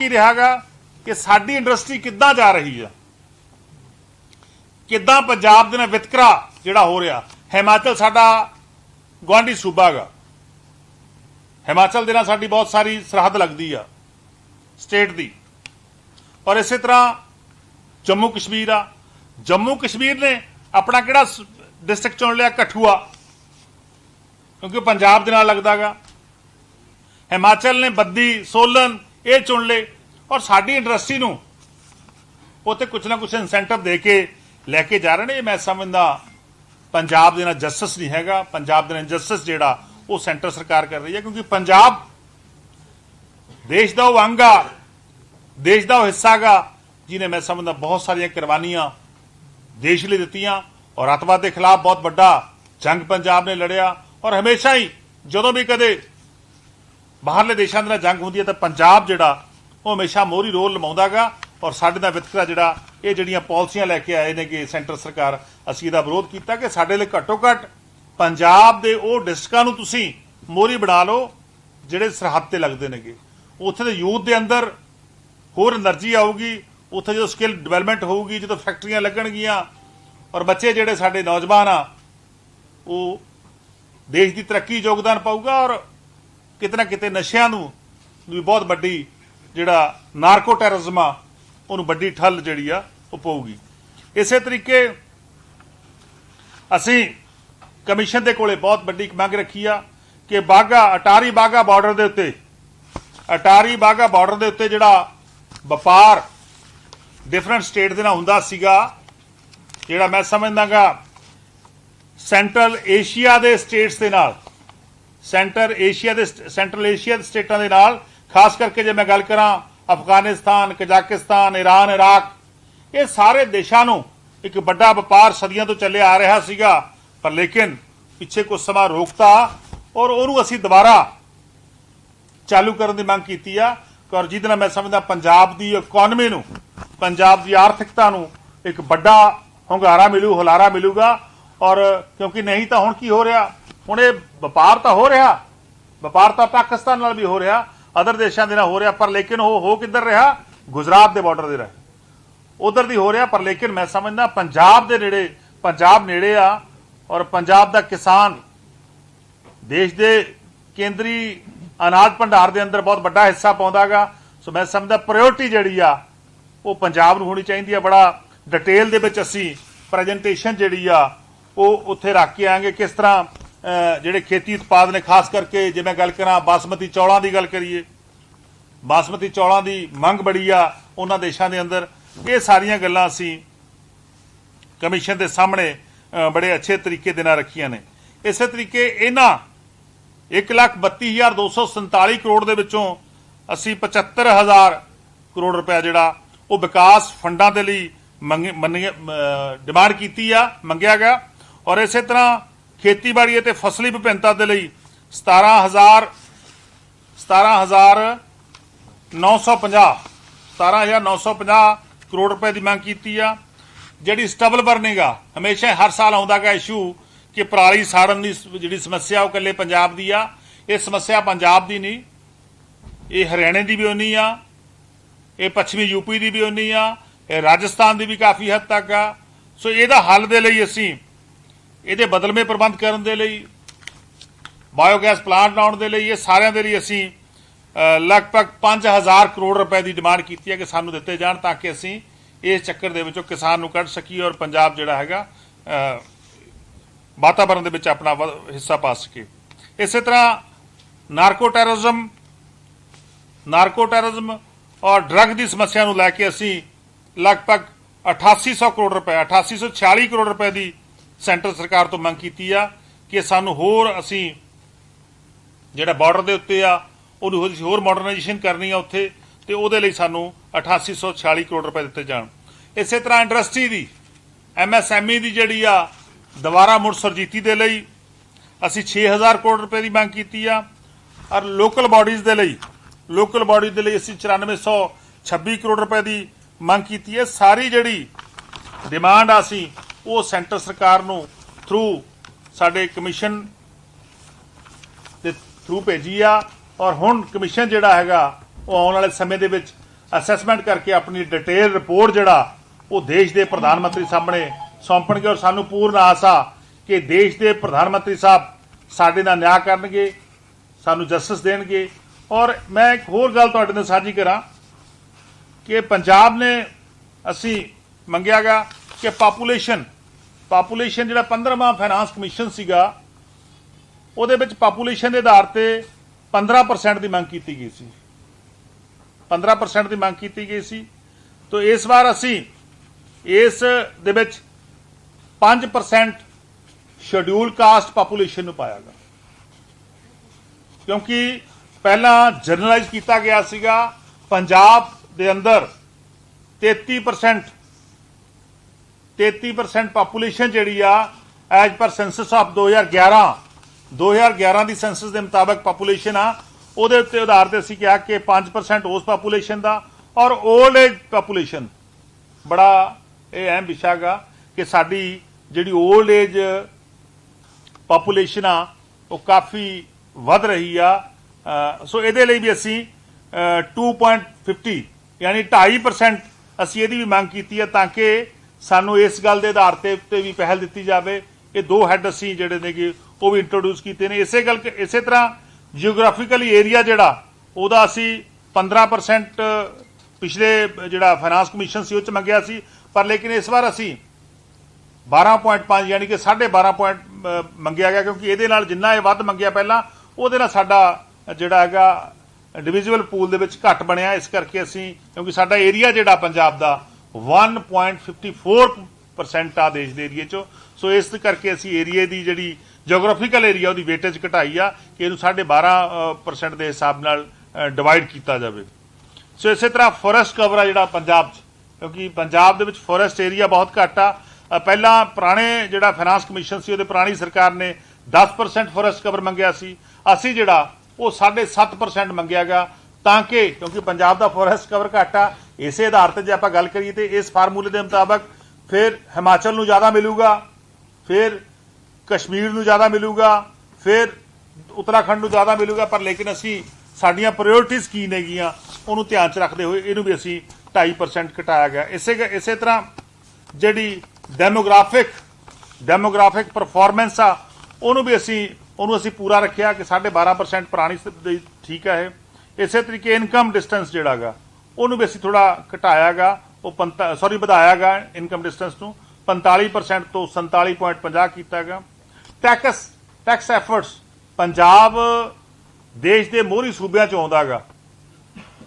ਕੀ ਰਿਹਾਗਾ ਕਿ ਸਾਡੀ ਇੰਡਸਟਰੀ ਕਿੱਦਾਂ ਜਾ ਰਹੀ ਆ? ਕਿੱਦਾਂ ਪੰਜਾਬ ਦੇ ਨਾਲ ਵਿਤਕਰਾ ਜਿਹੜਾ ਹੋ ਰਿਹਾ? ਹਿਮਾਚਲ ਸਾਡਾ ਗਵਾਂਢੀ ਸੂਬਾ ਗਾ ਹਿਮਾਚਲ ਦੇ ਨਾਲ ਸਾਡੀ ਬਹੁਤ ਸਾਰੀ ਸਰਹੱਦ ਲੱਗਦੀ ਆ, ਸਟੇਟ ਦੀ। ਔਰ ਇਸੇ ਤਰ੍ਹਾਂ ਜੰਮੂ ਕਸ਼ਮੀਰ ਆ। ਜੰਮੂ ਕਸ਼ਮੀਰ ਨੇ ਆਪਣਾ ਕਿਹੜਾ ਡਿਸਟ੍ਰਿਕਟ ਚੁਣ ਲਿਆ? ਕਠੂਆ। ਕਿਉਂਕਿ ਪੰਜਾਬ ਦੇ ਨਾਲ ਲੱਗਦਾਗਾ ਹਿਮਾਚਲ ਨੇ ਬੱਦੀ, ਸੋਲਨ ਇਹ ਚੁਣ ਲਏ ਔਰ ਸਾਡੀ ਇੰਡਸਟਰੀ ਨੂੰ ਉੱਥੇ ਕੁਝ ਨਾ ਕੁਝ ਇਨਸੈਂਟਿਵ ਦੇ ਕੇ ਲੈ ਕੇ ਜਾ ਰਹੇ ਨੇ। ਇਹ ਮੈਂ ਸਮਝਦਾ ਪੰਜਾਬ ਦੇ ਨਾਲ ਜਸਟਿਸ ਨਹੀਂ ਹੈਗਾ। ਪੰਜਾਬ ਦੇ ਨਾਲ ਜਸਟਿਸ ਜਿਹੜਾ, ਉਹ ਸੈਂਟਰ ਸਰਕਾਰ ਕਰ ਰਹੀ ਹੈ ਕਿਉਂਕਿ ਪੰਜਾਬ ਦੇਸ਼ ਦਾ ਉਹ ਅੰਗ ਆ ਦੇਸ਼ ਦਾ ਉਹ ਹਿੱਸਾ ਗਾ ਜਿਹਨੇ ਮੈਂ ਸਮਝਦਾ ਬਹੁਤ ਸਾਰੀਆਂ ਕੁਰਬਾਨੀਆਂ ਦੇਸ਼ ਲਈ ਦਿੱਤੀਆਂ ਔਰ ਅੱਤਵਾਦ ਦੇ ਖਿਲਾਫ ਬਹੁਤ ਵੱਡਾ ਜੰਗ ਪੰਜਾਬ ਨੇ ਲੜਿਆ ਔਰ ਹਮੇਸ਼ਾ ਹੀ ਜਦੋਂ ਵੀ ਕਦੇ ਬਾਹਰਲੇ ਦੇਸ਼ਾਂ ਦੇ ਨਾਲ ਜੰਗ ਹੁੰਦੀ ਹੈ ਤਾਂ ਪੰਜਾਬ ਜਿਹੜਾ, ਉਹ ਹਮੇਸ਼ਾ ਮੋਹਰੀ ਰੋਲ ਲਮਾਉਂਦਾਗਾ ਔਰ ਸਾਡੇ ਦਾ ਵਿਤਕਰਾ ਜਿਹੜਾ, ਇਹ ਜਿਹੜੀਆਂ ਪਾਲਿਸੀਆਂ ਲੈ ਕੇ ਆਏ ਨੇ ਕਿ ਸੈਂਟਰ ਸਰਕਾਰ, ਅਸੀਂ ਇਹਦਾ ਵਿਰੋਧ ਕੀਤਾ ਕਿ ਸਾਡੇ ਲਈ ਘੱਟੋ ਘੱਟ ਪੰਜਾਬ ਦੇ ਉਹ ਡਿਸਟ੍ਰਿਕਾਂ ਨੂੰ ਤੁਸੀਂ ਮੋਹਰੀ ਬਣਾ ਲਓ, ਜਿਹੜੇ ਸਰਹੱਦ ਤੇ ਲੱਗਦੇ ਨੇਗੇ। ਉੱਥੇ ਦੇ ਯੂਥ ਦੇ ਅੰਦਰ ਹੋਰ એનર્ਜੀ ਆਊਗੀ, ਉੱਥੇ ਜਦੋਂ ਸਕਿੱਲ ਡਿਵੈਲਪਮੈਂਟ ਹੋਊਗੀ, ਜਦੋਂ ਫੈਕਟਰੀਆਂ ਲੱਗਣਗੀਆਂ, ਔਰ ਬੱਚੇ ਜਿਹੜੇ ਸਾਡੇ ਨੌਜਵਾਨ ਆ, ਉਹ ਦੇਸ਼ ਦੀ ਤਰੱਕੀ ਯੋਗਦਾਨ ਪਾਊਗਾ ਔਰ ਕਿਤੇ ਨਾ ਕਿਤੇ ਨਸ਼ਿਆਂ ਨੂੰ ਵੀ ਬਹੁਤ ਵੱਡੀ ਜਿਹੜਾ ਨਾਰਕੋ ਟੈਰਰਿਜ਼ਮ ਆ, ਉਹਨੂੰ ਵੱਡੀ ਠੱਲ ਜਿਹੜੀ ਆ, ਉਹ ਪਊਗੀ। ਇਸੇ ਤਰੀਕੇ ਅਸੀਂ ਕਮਿਸ਼ਨ ਦੇ ਕੋਲੇ ਬਹੁਤ ਵੱਡੀ ਇੱਕ ਮੰਗ ਰੱਖੀ ਆ ਕਿ ਬਾਗਾ ਅਟਾਰੀ ਬਾਗਾ ਬਾਰਡਰ ਦੇ ਉੱਤੇ, ਅਟਾਰੀ ਬਾਗਾ ਬਾਰਡਰ ਦੇ ਉੱਤੇ ਜਿਹੜਾ ਵਪਾਰ ਡਿਫਰੈਂਟ ਸਟੇਟ ਦੇ ਨਾਲ ਹੁੰਦਾ ਸੀਗਾ, ਜਿਹੜਾ ਮੈਂ ਸਮਝਦਾਗਾ ਸੈਂਟਰਲ ਏਸ਼ੀਆ ਦੇ ਸਟੇਟਸ ਦੇ ਨਾਲ ਸੈਂਟਰ ਏਸ਼ੀਆ ਦੇ ਸੈਂਟਰਲ ਏਸ਼ੀਆ ਦੇ ਸਟੇਟਾਂ ਦੇ ਨਾਲ, ਖਾਸ ਕਰਕੇ ਜੇ ਮੈਂ ਗੱਲ ਕਰਾਂ ਅਫਗਾਨਿਸਤਾਨ, ਕਜ਼ਾਕਿਸਤਾਨ ਈਰਾਨ ਇਰਾਕ, ਇਹ ਸਾਰੇ ਦੇਸ਼ਾਂ ਨੂੰ ਇੱਕ ਵੱਡਾ ਵਪਾਰ ਸਦੀਆਂ ਤੋਂ ਚੱਲਿਆ ਆ ਰਿਹਾ ਸੀਗਾ। ਪਰ ਲੇਕਿਨ ਪਿੱਛੇ ਕੁਝ ਸਮਾਂ ਰੋਕਤਾ ਔਰ ਉਹਨੂੰ ਅਸੀਂ ਦੁਬਾਰਾ ਚਾਲੂ ਕਰਨ ਦੀ ਮੰਗ ਕੀਤੀ ਆ। ਔਰ ਜਿਹਦੇ ਨਾਲ ਮੈਂ ਸਮਝਦਾ ਪੰਜਾਬ ਦੀ ਇਕਨੋਮੀ ਨੂੰ, ਪੰਜਾਬ ਦੀ ਆਰਥਿਕਤਾ ਨੂੰ ਇੱਕ ਵੱਡਾ ਹੁੰਗਾਰਾ ਮਿਲੂ, ਹੁਲਾਰਾ ਮਿਲੂਗਾ ਔਰ ਕਿਉਂਕਿ ਨਹੀਂ ਤਾਂ ਹੁਣ ਕੀ ਹੋ ਰਿਹਾ? ਹੁਣ ਇਹ ਵਪਾਰ ਤਾਂ ਹੋ ਰਿਹਾ, ਵਪਾਰ ਤਾਂ ਪਾਕਿਸਤਾਨ ਨਾਲ ਵੀ ਹੋ ਰਿਹਾ, ਅਦਰ ਦੇਸ਼ਾਂ ਦੇ ਨਾਲ ਹੋ ਰਿਹਾ, ਪਰ ਲੇਕਿਨ ਉਹ ਹੋ ਕਿੱਧਰ ਰਿਹਾ? ਗੁਜਰਾਤ ਦੇ ਬਾਰਡਰ ਦੇ ਰਹੇ। ਉਧਰ ਦੀ ਹੋ ਰਿਹਾ, ਪਰ ਲੇਕਿਨ ਮੈਂ ਸਮਝਦਾ ਪੰਜਾਬ ਦੇ ਨੇੜੇ, ਪੰਜਾਬ ਨੇੜੇ ਆ, ਔਰ ਪੰਜਾਬ ਦਾ ਕਿਸਾਨ ਦੇਸ਼ ਦੇ ਕੇਂਦਰੀ ਅਨਾਜ ਭੰਡਾਰ ਦੇ ਅੰਦਰ ਬਹੁਤ ਵੱਡਾ ਹਿੱਸਾ ਪਾਉਂਦਾਗਾ। ਸੋ ਮੈਂ ਸਮਝਦਾ ਪ੍ਰਾਇੋਰਟੀ ਜਿਹੜੀ ਆ, ਉਹ ਪੰਜਾਬ ਨੂੰ ਹੋਣੀ ਚਾਹੀਦੀ ਆ। ਬੜਾ ਡਿਟੇਲ ਦੇ ਵਿੱਚ ਅਸੀਂ ਪ੍ਰੈਜੈਂਟੇਸ਼ਨ ਜਿਹੜੀ ਆ, ਉਹ ਉੱਥੇ ਰੱਖ ਕੇ ਆਵਾਂਗੇ। ਕਿਸ ਤਰ੍ਹਾਂ ਜਿਹੜੇ ਖੇਤੀ ਉਤਪਾਦ ਨੇ, ਖਾਸ ਕਰਕੇ ਜੇ ਮੈਂ ਗੱਲ ਕਰਾਂ ਬਾਸਮਤੀ ਚੌਲਾਂ ਦੀ ਗੱਲ ਕਰੀਏ, ਬਾਸਮਤੀ ਚੌਲਾਂ ਦੀ ਮੰਗ ਬੜੀ ਆ ਉਹਨਾਂ ਦੇਸ਼ਾਂ ਦੇ ਅੰਦਰ। ਇਹ ਸਾਰੀਆਂ ਗੱਲਾਂ ਅਸੀਂ ਕਮਿਸ਼ਨ ਦੇ ਸਾਹਮਣੇ ਬੜੇ ਅੱਛੇ ਤਰੀਕੇ ਦੇ ਨਾਲ ਰੱਖੀਆਂ ਨੇ। ਇਸੇ ਤਰੀਕੇ ਇਹਨਾਂ 132247 ਕਰੋੜ ਦੇ ਵਿੱਚੋਂ ਅਸੀਂ 75000 ਕਰੋੜ ਰੁਪਏ ਜਿਹੜਾ ਉਹ ਵਿਕਾਸ ਫੰਡਾਂ ਦੇ ਲਈ ਮੰਗੇ- ਮੰਗੇ- ਡਿਮਾਂਡ ਕੀਤੀ ਆ, ਮੰਗਿਆ ਗਿਆ। ਔਰ ਇਸੇ ਤਰ੍ਹਾਂ ਖੇਤੀਬਾੜੀ ਅਤੇ ਫਸਲੀ ਵਿਭਿੰਨਤਾ ਦੇ ਲਈ 17000 17950 17950 ਕਰੋੜ ਰੁਪਏ ਦੀ ਮੰਗ ਕੀਤੀ ਆ। ਜਿਹੜੀ ਸਟਬਲ ਬਰਨਿੰਗ ਆ, ਹਮੇਸ਼ਾ ਹਰ ਸਾਲ ਆਉਂਦਾ ਆਉਂਦਾਗਾ ਇਸ਼ੂ ਕਿ ਪਰਾਲੀ ਸਾੜਨ ਦੀ ਜਿਹੜੀ ਸਮੱਸਿਆ ਉਹ ਇਕੱਲੇ ਪੰਜਾਬ ਦੀ ਆ। ਇਹ ਸਮੱਸਿਆ ਪੰਜਾਬ ਦੀ ਨਹੀਂ, ਇਹ ਹਰਿਆਣੇ ਦੀ ਵੀ ਉਨੀ ਆ, ਇਹ ਪੱਛਮੀ ਯੂਪੀ ਦੀ ਵੀ ਉਨੀ ਆ, ਇਹ ਰਾਜਸਥਾਨ ਦੀ ਵੀ ਕਾਫੀ ਹੱਦ ਤੱਕ ਆ। ਸੋ ਇਹਦਾ ਹੱਲ ਦੇ ਲਈ ਅਸੀਂ ਇਹਦੇ ਬਦਲਵੇਂ ਪ੍ਰਬੰਧ ਕਰਨ ਦੇ ਲਈ ਬਾਇਓਗੈਸ ਪਲਾਂਟ ਲਾਉਣ ਦੇ ਲਈ ਇਹ ਸਾਰਿਆਂ ਦੇ ਲਈ ਅਸੀਂ ਅ, ਲਗਭਗ 5000 ਕਰੋੜ ਰੁਪਏ ਦੀ ਡਿਮਾਂਡ ਕੀਤੀ ਹੈ ਕਿ ਸਾਨੂੰ ਦਿੱਤੇ ਜਾਣ ਤਾਂ ਕਿ ਅਸੀਂ ਇਸ ਚੱਕਰ ਦੇ ਵਿੱਚੋਂ ਕਿਸਾਨ ਨੂੰ ਕੱਢ ਸਕੀਏ ਔਰ ਪੰਜਾਬ ਜਿਹੜਾ ਹੈਗਾ ਅ, ਵਾਤਾਵਰਣ ਦੇ ਵਿੱਚ ਆਪਣਾ ਵ- ਹਿੱਸਾ ਪਾ ਸਕੇ ਇਸੇ ਤਰ੍ਹਾਂ ਨਾਰਕੋ ਟੈਰਰਿਜ਼ਮ ਨਾਰਕੋ ਟੈਰਰਿਜ਼ਮ ਔਰ ਡਰੱਗ ਦੀ ਸਮੱਸਿਆ ਨੂੰ ਲੈ ਕੇ ਅਸੀਂ ਲਗਭਗ 8800 ਕਰੋੜ ਰੁਪਏ 8846 ਕਰੋੜ ਰੁਪਏ ਦੀ ਸੈਂਟਰ ਸਰਕਾਰ ਤੋਂ ਮੰਗ ਕੀਤੀ ਆ ਕਿ ਸਾਨੂੰ ਹੋਰ ਅਸੀਂ ਜਿਹੜਾ ਬਾਰਡਰ ਦੇ ਉੱਤੇ ਆ, ਉਹਨੂੰ ਹੋਰ- ਹੋਰ ਮਾਡਰਨਾਈਜੇਸ਼ਨ ਕਰਨੀ ਆ ਉੱਥੇ ਤੇ ਉਹਦੇ ਲਈ ਸਾਨੂੰ 8846 ਕਰੋੜ ਰੁਪਏ ਦਿੱਤੇ ਜਾਣ। ਇਸੇ ਤਰ੍ਹਾਂ ਇੰਡਸਟਰੀ ਦੀ ਐਮਐਸਐਮਈ ਦੀ ਜਿਹੜੀ ਆ, ਦੁਬਾਰਾ ਮੁੜ ਸਰਜੀਤੀ ਦੇ ਲਈ ਅਸੀਂ 6000 ਕਰੋੜ ਰੁਪਏ ਦੀ ਮੰਗ ਕੀਤੀ ਆ। ਔਰ ਲੋਕਲ ਬਾਡੀਜ਼ ਦੇ ਲਈ, ਲੋਕਲ ਬਾਡੀ ਦੇ ਲਈ ਅਸੀਂ 9426 ਕਰੋੜ ਰੁਪਏ ਦੀ ਮੰਗ ਕੀਤੀ ਹੈ ਸਾਰੀ ਜਿਹੜੀ ਡਿਮਾਂਡ ਆ ਅਸੀਂ ਉਹ ਸੈਂਟਰ ਸਰਕਾਰ ਨੂੰ ਥਰੂ ਸਾਡੇ ਕਮਿਸ਼ਨ ਦੇ ਥਰੂ ਭੇਜੀ ਆ ਔਰ ਹੁਣ ਕਮਿਸ਼ਨ ਜਿਹੜਾ ਹੈਗਾ ਉਹ ਆਉਣ ਵਾਲੇ ਸਮੇਂ ਦੇ ਵਿੱਚ ਅਸੈਸਮੈਂਟ ਕਰਕੇ ਆਪਣੀ ਡਿਟੇਲ ਰਿਪੋਰਟ ਜਿਹੜਾ ਉਹ ਦੇਸ਼ ਦੇ ਪ੍ਰਧਾਨ ਮੰਤਰੀ ਸਾਹਮਣੇ ਸੌਂਪਣਗੇ ਔਰ ਸਾਨੂੰ ਪੂਰਨ ਆਸ ਆ ਕਿ ਦੇਸ਼ ਦੇ ਪ੍ਰਧਾਨ ਮੰਤਰੀ ਸਾਹਿਬ ਸਾਡੇ ਨਾਲ ਨਿਆਂ ਕਰਨਗੇ, ਸਾਨੂੰ ਜਸਟਿਸ ਦੇਣਗੇ। ਔਰ ਮੈਂ ਇੱਕ ਹੋਰ ਗੱਲ ਤੁਹਾਡੇ ਨਾਲ ਸਾਂਝੀ ਕਰਾਂ ਕਿ ਪੰਜਾਬ ਨੇ ਅਸੀਂ ਮੰਗਿਆਗਾ ਕਿ ਪਾਪੂਲੇਸ਼ਨ ਪਾਪੂਲੇਸ਼ਨ ਜਿਹੜਾ 15ਵਾਂ ਫਾਈਨਾਂਸ ਕਮਿਸ਼ਨ ਸੀਗਾ, ਉਹਦੇ ਵਿੱਚ ਪਾਪੂਲੇਸ਼ਨ ਦੇ ਆਧਾਰ ਤੇ 15% ਦੀ ਮੰਗ ਕੀਤੀ ਗਈ ਸੀ। 15% ਦੀ ਮੰਗ ਕੀਤੀ ਗਈ ਸੀ। ਤੋਂ ਇਸ ਵਾਰ ਅਸੀਂ ਇਸ ਦੇ ਵਿੱਚ 5% ਸ਼ਡਿਊਲ ਕਾਸਟ ਪਾਪੂਲੇਸ਼ਨ ਨੂੰ ਪਾਇਆਗਾ ਕਿਉਂਕਿ ਪਹਿਲਾਂ ਜਨਰਲਾਈਜ਼ ਕੀਤਾ ਗਿਆ ਸੀਗਾ, ਪੰਜਾਬ ਦੇ ਅੰਦਰ 33% 33% ਪਾਪੂਲੇਸ਼ਨ ਜਿਹੜੀ ਆ as per senses of 2011 2011 the senses ਦੇ ਮੁਤਾਬਕ ਪਾਪੂਲੇਸ਼ਨ ਆ ਉਹਦੇ ਉੱਤੇ ਆਧਾਰ ਤੇ ਅਸੀਂ ਕਿਹਾ ਕਿ 5% ਉਸ ਪਾਪੂਲੇਸ਼ਨ ਦਾ ਔਰ 올ਡ ਏਜ ਪਾਪੂਲੇਸ਼ਨ ਬੜਾ ਇਹ ਅਹਿਮ ਵਿਸ਼ਾ ਗਾ ਕਿ ਸਾਡੀ ਜਿਹੜੀ 올ਡ ਏਜ ਪਾਪੂਲੇਸ਼ਨ ਆ ਉਹ ਕਾਫੀ ਵੱਧ ਰਹੀ ਆ ਸੋ ਇਹਦੇ ਲਈ ਵੀ ਅਸੀਂ ਅ, 2.50 ਯਾਨੀ 2.5% ਅਸੀਂ ਇਹਦੀ ਵੀ ਮੰਗ ਕੀਤੀ ਹੈ ਤਾਂ ਕਿ ਸਾਨੂੰ ਇਸ ਗੱਲ ਦੇ ਆਧਾਰ ਤੇ ਉੱਤੇ ਵੀ ਪਹਿਲ ਦਿੱਤੀ ਜਾਵੇ। ਇਹ ਦੋ ਹੈੱਡ ਅਸੀਂ ਜਿਹੜੇ ਨੇ ਕਿ ਉਹ ਵੀ ਇੰਟਰੋਡਿਊਸ ਕੀਤੇ ਨੇ। ਇਸੇ ਗੱਲ ਇਸੇ ਤਰ੍ਹਾਂ ਜੀਓਗ੍ਰਾਫਿਕਲੀ ਏਰੀਆ ਜਿਹੜਾ, ਉਹਦਾ ਅਸੀਂ 15% ਪਿਛਲੇ ਜਿਹੜਾ ਫਾਈਨਾਂਸ ਕਮਿਸ਼ਨ ਸੀ, ਉਹ ਚ ਮੰਗਿਆ ਸੀ। ਪਰ ਲੇਕਿਨ ਇਸ ਵਾਰ ਅਸੀਂ 12.5 ਯਾਨੀ ਕਿ 12.5 ਪੁਆਇੰਟ ਮੰਗਿਆ ਗਿਆ, ਕਿਉਂਕਿ ਇਹਦੇ ਨਾਲ ਜਿੰਨਾ ਇਹ ਵੱਧ ਮੰਗਿਆ ਪਹਿਲਾਂ, ਉਹਦੇ ਨਾਲ ਸਾਡਾ ਜਿਹੜਾ ਹੈਗਾ ਇੰਡੀਵਿਜੂਅਲ ਪੂਲ ਦੇ ਵਿੱਚ ਘੱਟ ਬਣਿਆ। ਇਸ ਕਰਕੇ ਅਸੀਂ, ਕਿਉਂਕਿ ਸਾਡਾ ਏਰੀਆ ਜਿਹੜਾ ਪੰਜਾਬ ਦਾ 1.54% ਆ ਦੇਸ਼ ਦੇ ਏਰੀਏ ਚੋਂ। ਸੋ ਇਸ ਕਰਕੇ ਅਸੀਂ ਏਰੀਏ ਦੀ ਜਿਹੜੀ ਜੀਓਗ੍ਰਾਫੀਕਲ ਏਰੀਆ ਉਹਦੀ ਵੇਟੇਜ ਘਟਾਈ ਆ ਕਿ ਇਹਨੂੰ 12.5% ਦੇ ਹਿਸਾਬ ਨਾਲ ਡਿਵਾਈਡ ਕੀਤਾ ਜਾਵੇ। ਸੋ ਇਸੇ ਤਰ੍ਹਾਂ ਫੋਰੈਸਟ ਕਵਰ ਆ ਜਿਹੜਾ ਪੰਜਾਬ 'ਚ, ਕਿਉਂਕਿ ਪੰਜਾਬ ਦੇ ਵਿੱਚ ਫੋਰੈਸਟ ਏਰੀਆ ਬਹੁਤ ਘੱਟ ਆ। ਪਹਿਲਾਂ ਪੁਰਾਣੇ ਜਿਹੜਾ ਫਾਈਨਾਂਸ ਕਮਿਸ਼ਨ ਸੀ, ਉਹਦੇ ਪੁਰਾਣੀ ਸਰਕਾਰ ਨੇ 10% ਫੋਰੈਸਟ ਕਵਰ ਮੰਗਿਆ ਸੀ। ਅਸੀਂ ਜਿਹੜਾ ਉਹ 7.5% ਗਿਆ। ਤਾਂ ਕਿ, ਕਿਉਂਕਿ ਪੰਜਾਬ ਦਾ ਫੋਰੈਸਟ ਕਵਰ ਘੱਟ ਆ, ਇਸੇ ਆਧਾਰ ਤੇ ਜੇ ਆਪਾਂ ਗੱਲ ਕਰੀਏ ਤੇ ਇਸ ਫਾਰਮੂਲੇ ਦੇ ਮੁਤਾਬਕ ਫਿਰ ਹਿਮਾਚਲ ਨੂੰ ਜ਼ਿਆਦਾ ਮਿਲੂਗਾ, ਫਿਰ ਕਸ਼ਮੀਰ ਨੂੰ ਜ਼ਿਆਦਾ ਮਿਲੂਗਾ, ਫਿਰ ਉੱਤਰਾਖੰਡ ਨੂੰ ਜ਼ਿਆਦਾ ਮਿਲੂਗਾ, ਪਰ ਲੇਕਿਨ ਅਸੀਂ ਸਾਡੀਆਂ ਪ੍ਰਾਇੋਰਟੀਜ਼ ਕੀ ਨੇਗੀਆਂ, ਉਹਨੂੰ ਧਿਆਨ 'ਚ ਰੱਖਦੇ ਹੋਏ ਇਹਨੂੰ ਵੀ ਅਸੀਂ 2.5% ਘਟਾਇਆ ਗਿਆ। ਇਸੇ ਇਸੇ ਤਰ੍ਹਾਂ ਜਿਹੜੀ ਡੈਮੋਗ੍ਰਾਫਿਕ ਡੈਮੋਗ੍ਰਾਫਿਕ ਪਰਫਾਰਮੈਂਸ ਆ, ਉਹਨੂੰ ਵੀ ਅਸੀਂ, ਉਹਨੂੰ ਅਸੀਂ ਪੂਰਾ ਰੱਖਿਆ ਕਿ 12.5% ਪੁਰਾਣੀ ਠੀਕ ਹੈ ਇਹ। ਇਸੇ ਤਰੀਕੇ ਇਨਕਮ ਡਿਸਟੈਂਸ ਜਿਹੜਾਗਾ, ਉਹਨੂੰ ਵੀ ਅਸੀਂ ਥੋੜਾ ਘਟਾਇਆਗਾ, ਉਹ ਸੌਰੀ ਵਧਾਇਆਗਾ ਇਨਕਮ ਡਿਸਟੈਂਸ ਨੂੰ 45% ਤੋਂ 47.50 ਕੀਤਾਗਾ। ਟੈਕਸ ਟੈਕਸ ਐਫਰਟਸ ਪੰਜਾਬ ਦੇਸ਼ ਦੇ ਮੋਹਰੀ ਸੂਬਿਆਂ ਚ ਆਉਂਦਾਗਾ।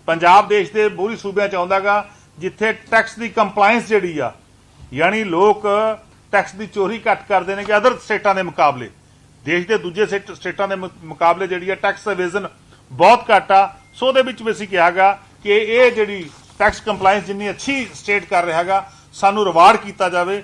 ਪੰਜਾਬ ਦੇਸ਼ ਦੇ ਮੋਹਰੀ ਸੂਬਿਆਂ ਚ ਆਉਂਦਾਗਾ, ਜਿੱਥੇ ਟੈਕਸ ਦੀ ਕੰਪਲਾਈਂਸ ਜਿਹੜੀ ਆ, ਯਾਨੀ ਲੋਕ ਟੈਕਸ ਦੀ ਚੋਰੀ ਘੱਟ ਕਰਦੇ ਨੇ ਕਿ ਅਦਰ ਸਟੇਟਾਂ ਦੇ ਮੁਕਾਬਲੇ। ਦੇਸ਼ ਦੇ ਦੂਜੇ ਸਟੇਟ- ਸਟੇਟਾਂ ਦੇ ਮੁਕਾਬਲੇ ਜਿਹੜੀ ਆ ਟੈਕਸ ਐਵੇਜ਼ਨ ਬਹੁਤ ਘੱਟ ਆ। ਸੋ ਉਹਦੇ ਵਿੱਚ ਵੀ ਅਸੀਂ ਕਿਹਾਗਾ ਕਿ ਇਹ ਜਿਹੜੀ ਟੈਕਸ ਕੰਪਲਾਈਂਸ ਜਿੰਨੀ ਅੱਛੀ ਸਟੇਟ ਕਰ ਰਿਹਾਗਾ ਸਾਨੂੰ ਰਿਵਾਰਡ ਕੀਤਾ ਜਾਵੇ।